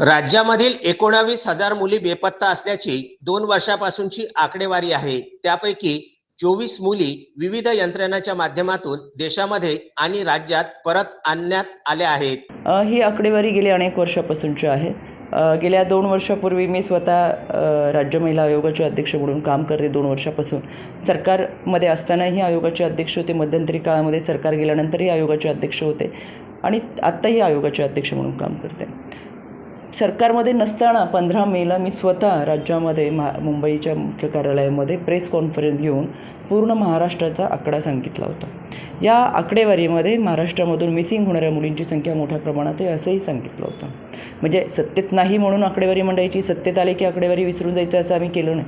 राज्यामधील एकोणावीस हजार मुली बेपत्ता असल्याची दोन वर्षापासूनची आकडेवारी आहे. त्यापैकी चोवीस मुली विविध यंत्रणाच्या माध्यमातून देशामध्ये आणि राज्यात परत आणण्यात आल्या आहेत. ही आकडेवारी गेली अनेक वर्षापासूनची आहे. गेल्या दोन वर्षापूर्वी मी स्वतः राज्य महिला आयोगाचे अध्यक्ष म्हणून काम करते दोन वर्षापासून. सरकारमध्ये असतानाही आयोगाचे अध्यक्ष होते. मध्यंतरी काळामध्ये सरकार गेल्यानंतरही आयोगाचे अध्यक्ष होते. आणि आत्ताही आयोगाचे अध्यक्ष म्हणून काम करते. सरकारमध्ये नसताना पंधरा मेला मी स्वतः राज्यामध्ये महा मुंबईच्या मुख्य कार्यालयामध्ये प्रेस कॉन्फरन्स घेऊन पूर्ण महाराष्ट्राचा आकडा सांगितला होता. या आकडेवारीमध्ये महाराष्ट्रामधून मिसिंग होणाऱ्या मुलींची संख्या मोठ्या प्रमाणात आहे असंही सांगितलं होतं. म्हणजे सत्तेत नाही म्हणून आकडेवारी मांडायची सत्तेत आले की आकडेवारी विसरून जायचं असं आम्ही केलं नाही.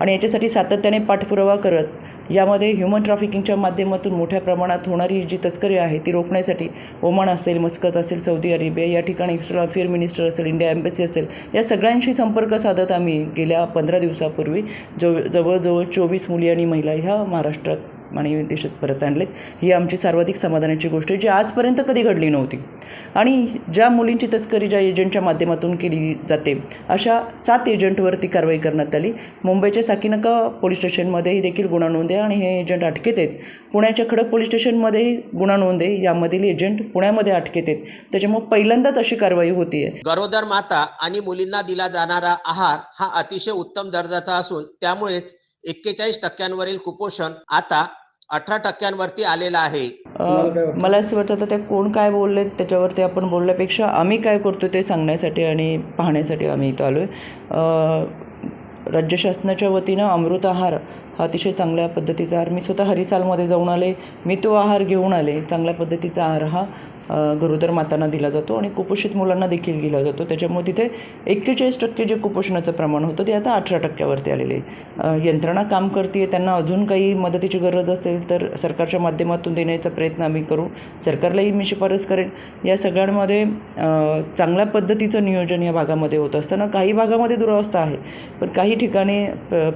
आणि याच्यासाठी सातत्याने पाठपुरावा करत यामध्ये ह्युमन ट्रॅफिकिंगच्या माध्यमातून मोठ्या प्रमाणात होणारी जी तस्करी आहे ती रोखण्यासाठी ओमान असेल मस्कत असेल सौदी अरेबिया या ठिकाणी एक्स्ट्रा अफेअर मिनिस्टर असेल इंडिया एम्बसी असेल या सगळ्यांशी संपर्क साधत आम्ही गेल्या पंधरा दिवसापूर्वी जव जवळजवळ चोवीस मुली आणि महिला ह्या महाराष्ट्रात आणि देशात परत आणलेत. ही आमची सर्वाधिक समाधानाची गोष्ट आहे जी आजपर्यंत कधी घडली नव्हती. आणि ज्या मुलींची तस्करी ज्या एजंटच्या माध्यमातून केली जाते अशा सात एजंटवरती कारवाई करण्यात आली. मुंबईच्या साकीनका पोलीस स्टेशनमध्येही देखील गुन्हा नोंद आहे आणि हे एजंट अटकेत आहेत. पुण्याच्या खडक पोलीस स्टेशनमध्येही गुन्हा नोंद आहे. यामधील एजंट पुण्यामध्ये अटकेत आहेत. त्याच्यामुळे पहिल्यांदाच अशी कारवाई होती आहे गरोदर माता आणि मुलींना दिला जाणारा आहार हा अतिशय उत्तम दर्जाचा असून त्यामुळेच एक्केचाळीस टक्क्यांवरील कुपोषण आता अठरा टक्क्यांवरती आलेला आहे. मला असं वाटतं आता ते कोण काय बोलले त्याच्यावरती आपण बोलण्यापेक्षा आम्ही काय करतो ते सांगण्यासाठी आणि पाहण्यासाठी आम्ही इथं आलो आहे राज्य शासनाच्या वतीनं अमृत आहार अतिशय चांगल्या पद्धतीचा आहार. मी स्वतः हरिसालमध्ये जाऊन आले. मी तो आहार घेऊन आले. चांगल्या पद्धतीचा आहार हा गरोदर मातांना दिला जातो आणि कुपोषित मुलांना देखील दिला जातो. त्याच्यामुळे तिथे एक्केचाळीस टक्के जे कुपोषणाचं प्रमाण होतं ते आता अठरा टक्क्यावरती आलेले आहे. यंत्रणा काम करते त्यांना अजून काही मदतीची गरज असेल तर सरकारच्या माध्यमातून देण्याचा प्रयत्न आम्ही करू. सरकारलाही मी शिफारस करेन. या सगळ्यांमध्ये चांगल्या पद्धतीचं नियोजन या भागामध्ये होत असताना काही भागामध्ये दुरावस्था आहे. पण काही ठिकाणी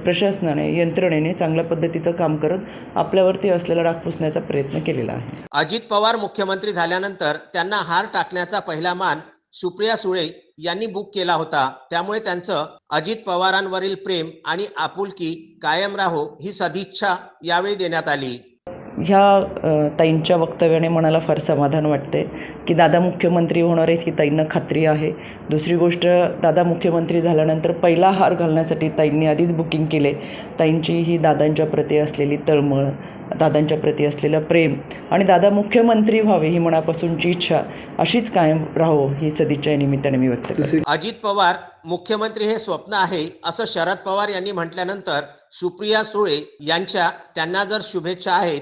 प्रशासनाने यंत्रणेने चांगल्या पद्धतीचं काम करत आपल्यावरती असलेला राग पुसण्याचा प्रयत्न केलेला आहे. अजित पवार मुख्यमंत्री झाल्यानंतर त्यांना हार टाकण्याचा पहिला मान सुप्रिया सुळे यांनी बुक केला होता. त्यामुळे त्यांचं अजित पवारांवरील प्रेम आणि आपुलकी कायम राहो ही सदिच्छा यावेळी देण्यात आली. ह्या ताईंच्या वक्तव्याने मनाला फार समाधान वाटते की दादा मुख्यमंत्री होणार आहेत ही ताईंना खात्री आहे. दुसरी गोष्ट दादा मुख्यमंत्री झाल्यानंतर पहिला हार घालण्यासाठी ताईंनी आधीच बुकिंग केले. ताईंची ही दादांच्या प्रती असलेली तळमळ दादांच्या प्रती असलेलं प्रेम आणि दादा मुख्यमंत्री व्हावे ही मनापासूनची इच्छा अशीच कायम राहो ही सदिच्छा निमित्ताने मी व्यक्त करते. अजित पवार मुख्यमंत्री हे स्वप्न आहे असं शरद पवार यांनी म्हटल्यानंतर सुप्रिया सुळे यांच्या त्यांना जर शुभेच्छा आहेत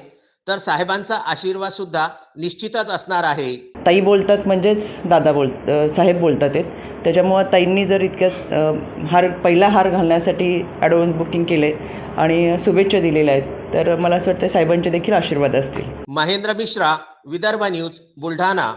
तर साहेबांचा आशीर्वाद सुद्धा निश्चितच असणार आहे. ताई बोलतात म्हणजेच दादा बोल साहेब बोलतात आहेत. त्याच्यामुळं ताईंनी जर इतक्यात हार पहिला हार घालण्यासाठी ॲडव्हान्स बुकिंग केले आणि शुभेच्छा दिलेल्या आहेत तर मला असं वाटतं साहेबांचे देखील आशीर्वाद असतील. महेंद्र मिश्रा विदर्भ न्यूज बुलढाणा.